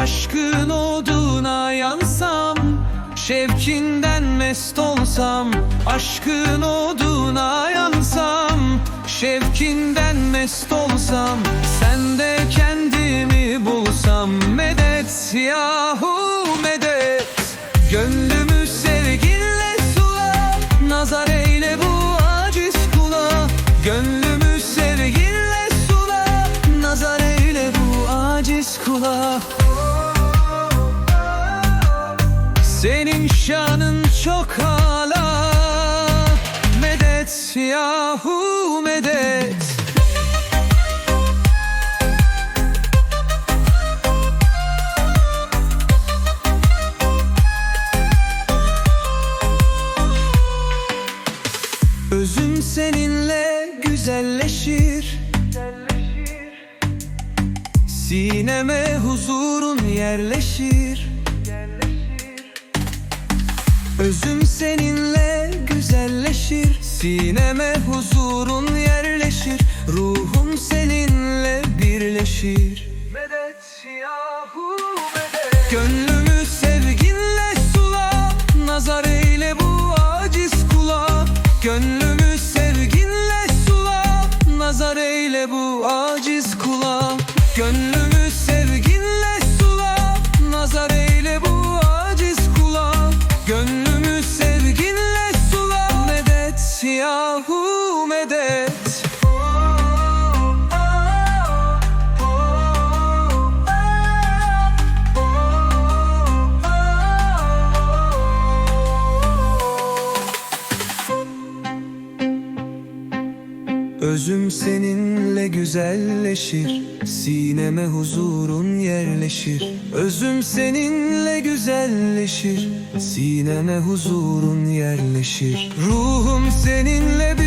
Aşkın oduna yansam Şevkinden mest olsam Aşkın oduna yansam Şevkinden mest olsam Sende kendimi bulsam Medet yahu. Senin şanın çok hala. Medet yahu medet. Özüm seninle güzelleşir. Sineme huzurun yerleşir Özüm seninle güzelleşir. Sineme huzurun yerleşir. Ruhum seninle birleşir. Medet yahu medet. Gönlümü sevginle sula. Nazar eyle bu aciz kula. Gönlümü sevginle sula. Nazar eyle bu aciz kula. Gönlümü Özüm seninle güzelleşir Sineme huzurun yerleşir. Özüm seninle güzelleşir Sineme huzurun yerleşir. Ruhum seninle